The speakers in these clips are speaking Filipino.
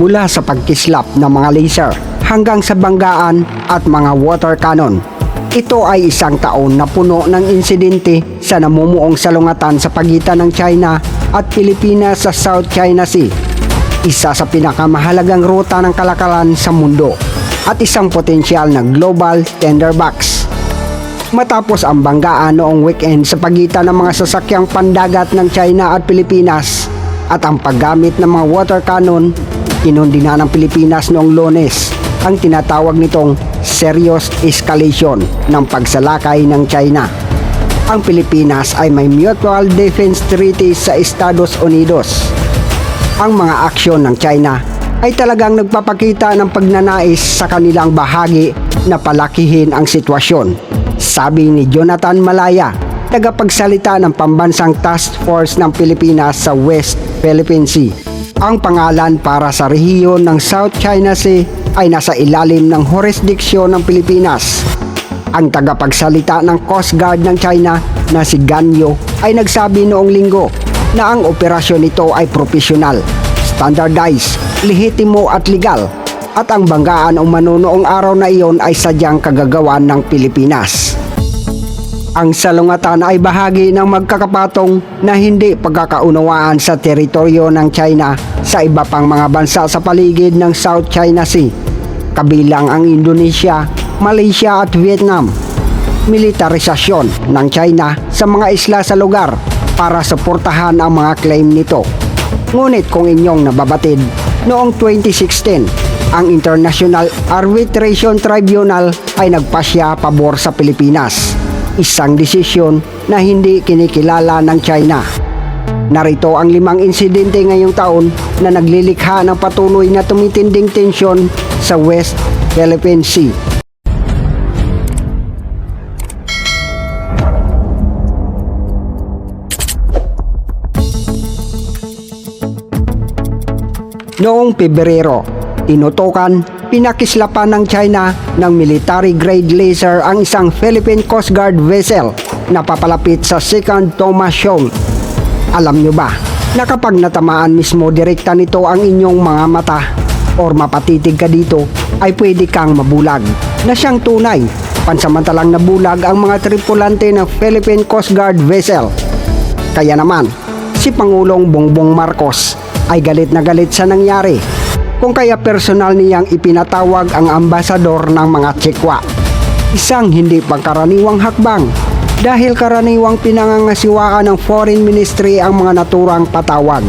mula sa pagkislap ng mga laser hanggang sa banggaan at mga water cannon. Ito ay isang taon na puno ng insidente sa namumuong salungatan sa pagitan ng China at Pilipinas sa South China Sea. Isa sa pinakamahalagang ruta ng kalakalan sa mundo at isang potensyal na global tinderbox. Matapos ang banggaan noong weekend sa pagitan ng mga sasakyang pandagat ng China at Pilipinas at ang paggamit ng mga water cannon, inundina ng Pilipinas noong lunes ang tinatawag nitong serious escalation ng pagsalakay ng China. Ang Pilipinas ay may mutual defense treaty sa Estados Unidos. Ang mga aksyon ng China ay talagang nagpapakita ng pagnanais sa kanilang bahagi na palakihin ang sitwasyon. Sabi ni Jonathan Malaya, tagapagsalita ng pambansang task force ng Pilipinas sa West Philippine Sea. Ang pangalan para sa rehiyon ng South China Sea ay nasa ilalim ng jurisdiksyon ng Pilipinas. Ang tagapagsalita ng Coast Guard ng China na si Ganyo ay nagsabi noong linggo na ang operasyon nito ay profesional, standardized, lehitimo at legal at ang banggaan o manunoong araw na iyon ay sadyang kagagawan ng Pilipinas. Ang salungatan ay bahagi ng magkakapatong na hindi pagkakaunawaan sa teritoryo ng China sa iba pang mga bansa sa paligid ng South China Sea, kabilang ang Indonesia, Malaysia at Vietnam. Militarisasyon ng China sa mga isla sa lugar para suportahan ang mga claim nito. Ngunit kung inyong nababatid, noong 2016, ang International Arbitration Tribunal ay nagpasya pabor sa Pilipinas. Isang desisyon na hindi kinikilala ng China. Narito ang limang insidente ngayong taon na naglilikha ng patuloy na tumitinding tensyon sa West Philippine Sea. Noong Pebrero, tinutukan, pinakislapan ng China ng military-grade laser ang isang Philippine Coast Guard vessel na papalapit sa Second Thomas Shoal. Alam nyo ba na kapag natamaan mismo direkta nito ang inyong mga mata or mapatitig ka dito ay pwede kang mabulag na siyang tunay pansamantalang nabulag ang mga tripulante ng Philippine Coast Guard vessel. Kaya naman, si Pangulong Bongbong Marcos ay galit na galit sa nangyari kung kaya personal niyang ipinatawag ang ambasador ng mga Tsekwa. Isang hindi pangkaraniwang hakbang dahil karaniwang pinangangasiwaan ng Foreign Ministry ang mga naturang patawag.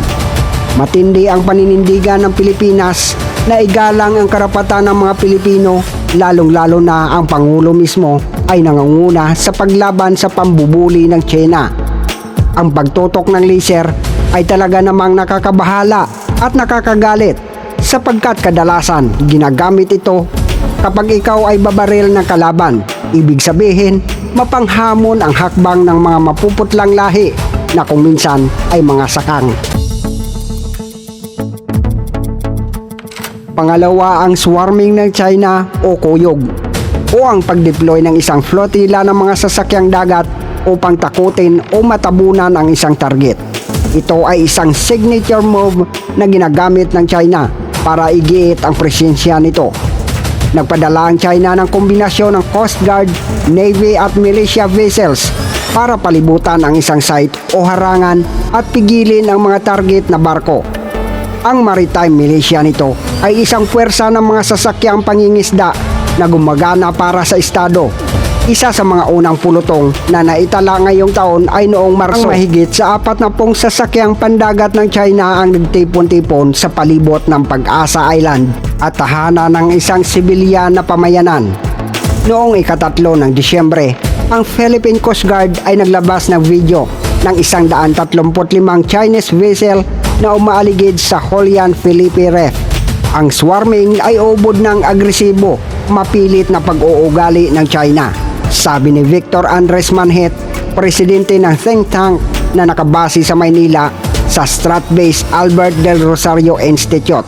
Matindi ang paninindigan ng Pilipinas na igalang ang karapatan ng mga Pilipino lalong-lalo na ang Pangulo mismo ay nangunguna sa paglaban sa pambubuli ng China. Ang pagtutok ng laser ay talaga namang nakakabahala at nakakagalit sapagkat kadalasan ginagamit ito kapag ikaw ay babaril ng kalaban. Ibig sabihin, mapanghamon ang hakbang ng mga mapuputlang lahi na kung minsan ay mga sakang. Pangalawa ang swarming ng China o kuyog o ang pagdeploy ng isang flotilla ng mga sasakyang dagat upang takutin o matabunan ang isang target. Ito ay isang signature move na ginagamit ng China para igiit ang presensya nito. Nagpadala ang China ng kombinasyon ng Coast Guard, Navy at militia vessels para palibutan ang isang site o harangan at pigilin ang mga target na barko. Ang maritime militia nito ay isang puwersa ng mga sasakyang pangingisda na gumagana para sa estado. Isa sa mga unang pulutong na naitala ngayong taon ay noong Marso. Ang mahigit sa apat na pong sasakyang pandagat ng China ang nagtipon-tipon sa palibot ng Pag-asa Island at tahanan ng isang sibilyan na pamayanan. Noong ikatatlo ng Disyembre, ang Philippine Coast Guard ay naglabas ng video ng isang daan 35 Chinese vessel na umaaligid sa Holian Felipe Reef. Ang swarming ay ubod ng agresibo, mapilit na pag-uugali ng China. Sabi ni Victor Andres Manhet, presidente ng think tank na nakabase sa Maynila sa Strat-based Albert Del Rosario Institute.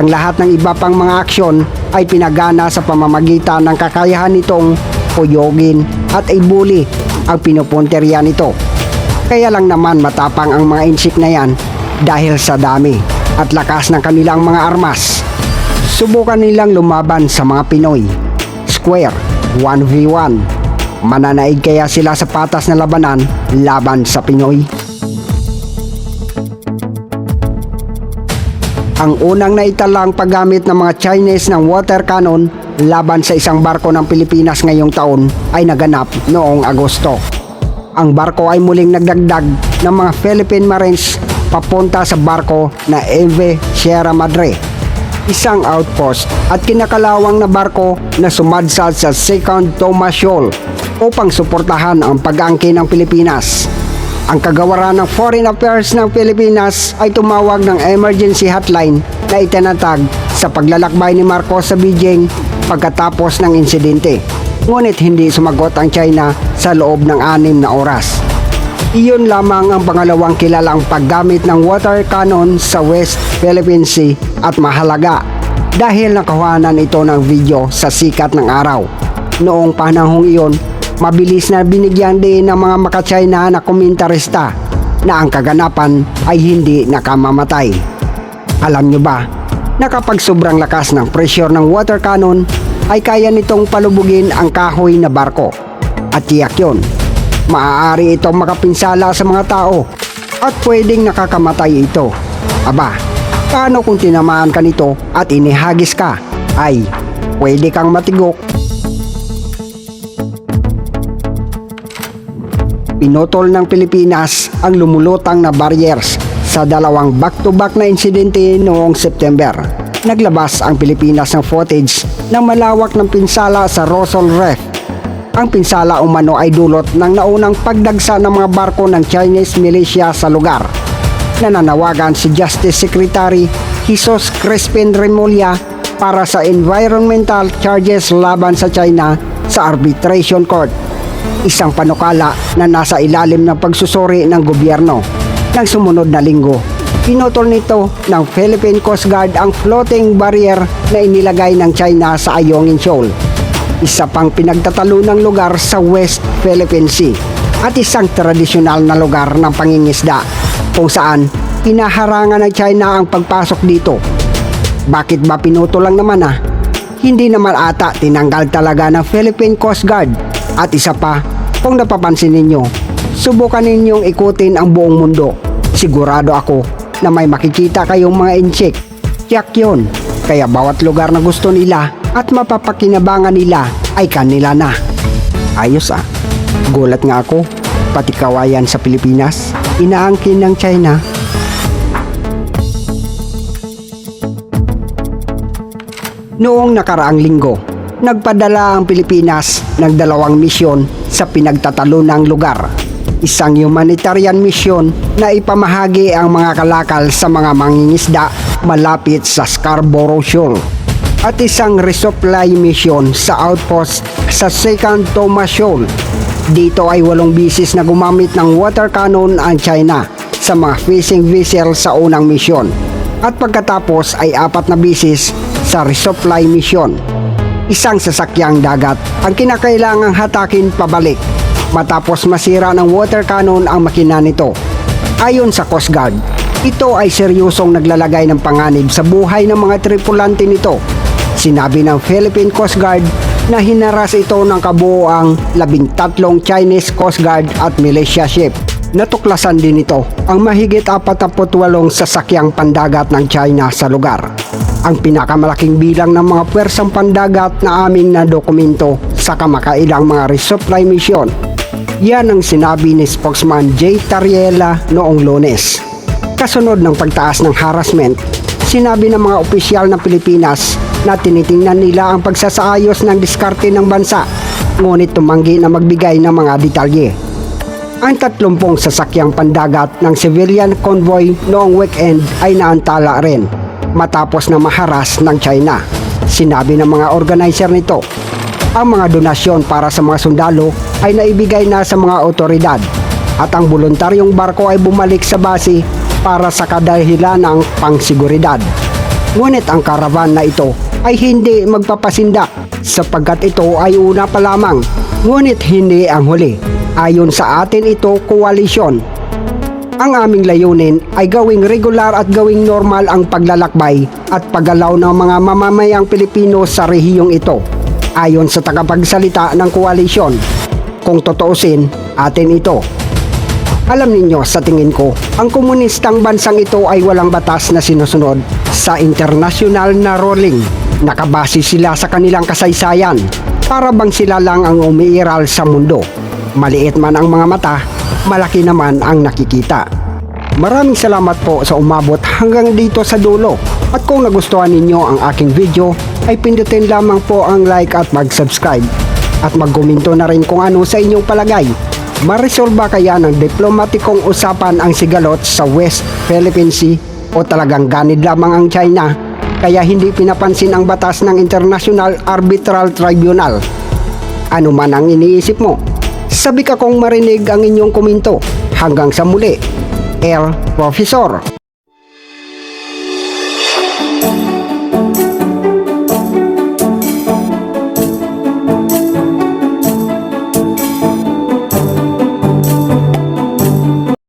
Ang lahat ng iba pang mga aksyon ay pinagana sa pamamagitan ng kakayahan nitong puyogin at ibuli ang pinupunteriya nito. Kaya lang naman matapang ang mga insik na yan dahil sa dami. at lakas ng kanilang mga armas. Subukan nilang lumaban sa mga Pinoy. Square, 1v1. Mananaig kaya sila sa patas na labanan laban sa Pinoy? Ang unang naitalang paggamit ng mga Chinese ng water cannon laban sa isang barko ng Pilipinas ngayong taon ay naganap noong Agosto. Ang barko ay muling nagdagdag ng mga Philippine Marines papunta sa barko na Eve Sierra Madre, isang outpost at kinakalawang na barko na sumadsad sa Second Thomas Shoal upang suportahan ang pag-angkin ng Pilipinas. Ang kagawaran ng Foreign Affairs ng Pilipinas ay tumawag ng emergency hotline na itinatag sa paglalakbay ni Marcos sa Beijing pagkatapos ng insidente. Ngunit hindi sumagot ang China sa loob ng anim na oras. Iyon lamang ang pangalawang kilalang paggamit ng water cannon sa West Philippine Sea at mahalaga dahil nakahuanan ito ng video sa sikat ng araw. Noong panahong iyon, mabilis na binigyan din ng mga maka-China na komentarista na ang kaganapan ay hindi nakamamatay. Alam nyo ba na kapag lakas ng pressure ng water cannon ay kaya nitong palubugin ang kahoy na barko. At tiyak yun, maaari itong makapinsala sa mga tao at pwedeng nakakamatay ito. Aba, paano kung tinamaan ka nito at inihagis ka? Ay, pwede kang matigok pinutol ng Pilipinas ang lumulutang na barriers sa dalawang back-to-back na insidente noong September. Naglabas ang Pilipinas ng footage ng malawak ng pinsala sa Rosal Reef. Ang pinsala umano ay dulot ng naunang pagdagsa ng mga barko ng Chinese militia sa lugar. Nananawagan si Justice Secretary Jesus Crispin Remulla para sa environmental charges laban sa China sa arbitration court isang panukala na nasa ilalim ng pagsusuri ng gobyerno. Nang sumunod na linggo, pinutol nito ng Philippine Coast Guard ang floating barrier na inilagay ng China sa Ayungin Shoal. Isa pang pinagtatalunang lugar sa West Philippine Sea at isang tradisyonal na lugar ng pangingisda kung saan hinaharangan ng China ang pagpasok dito. Bakit ba pinutol lang naman ah? Hindi naman ata tinanggal talaga ng Philippine Coast Guard at isa pa, kung napapansin ninyo, subukan ninyong ikutin ang buong mundo. Sigurado ako na may makikita kayong mga incheck. Tiyak yun. Kaya bawat lugar na gusto nila at mapapakinabangan nila ay kanila na. Ayos ah. Gulat nga ako. Pati kawayan sa Pilipinas, inaangkin ng China. Noong nakaraang linggo, nagpadala ang Pilipinas ng dalawang misyon sa pinagtatalunang lugar. Isang humanitarian mission na ipamahagi ang mga kalakal sa mga mangingisda malapit sa Scarborough Shoal at isang resupply mission sa outpost sa Second Thomas Shoal. Dito ay walong bisis na gumamit ng water cannon ang China sa mga fishing vessel sa unang misyon at pagkatapos ay apat na bisis sa resupply mission isang sasakyang dagat ang kinakailangang hatakin pabalik matapos masira ng water cannon ang makina nito. Ayon sa Coast Guard, ito ay seryosong naglalagay ng panganib sa buhay ng mga tripulante nito. Sinabi ng Philippine Coast Guard na hinaras ito ng kabuoang labintatlong Chinese Coast Guard at militia ship. Natuklasan din ito ang mahigit 48 sasakyang pandagat ng China sa lugar ang pinakamalaking bilang ng mga pwersang pandagat na aming na dokumento sa kamakailang mga resupply mission. Yan ang sinabi ni spokesman Jay Tariela noong lunes. Kasunod ng pagtaas ng harassment, sinabi ng mga opisyal ng Pilipinas na tinitingnan nila ang pagsasaayos ng diskarte ng bansa, ngunit tumanggi na magbigay ng mga detalye. Ang tatlumpong sasakyang pandagat ng civilian convoy noong weekend ay naantala rin matapos na maharas ng China. Sinabi ng mga organizer nito, ang mga donasyon para sa mga sundalo ay naibigay na sa mga otoridad at ang voluntaryong barko ay bumalik sa base para sa kadahilan ng pangsiguridad. Ngunit ang karavan na ito ay hindi magpapasinda sapagkat ito ay una pa lamang ngunit hindi ang huli. Ayon sa atin ito koalisyon Ang aming layunin ay gawing regular at gawing normal ang paglalakbay at paggalaw ng mga mamamayang Pilipino sa rehiyong ito. Ayon sa tagapagsalita ng koalisyon, kung totoosin, atin ito. Alam ninyo sa tingin ko, ang komunistang bansang ito ay walang batas na sinusunod sa international na ruling. Nakabase sila sa kanilang kasaysayan para bang sila lang ang umiiral sa mundo. Maliit man ang mga mata, malaki naman ang nakikita. Maraming salamat po sa umabot hanggang dito sa dulo. At kung nagustuhan ninyo ang aking video, ay pindutin lamang po ang like at mag-subscribe. At magkomento na rin kung ano sa inyong palagay. Maresolba kaya ng diplomatikong usapan ang sigalot sa West Philippine Sea o talagang ganid lamang ang China kaya hindi pinapansin ang batas ng International Arbitral Tribunal. Ano man ang iniisip mo? Sabi ka kong marinig ang inyong komento. Hanggang sa muli, El Profesor.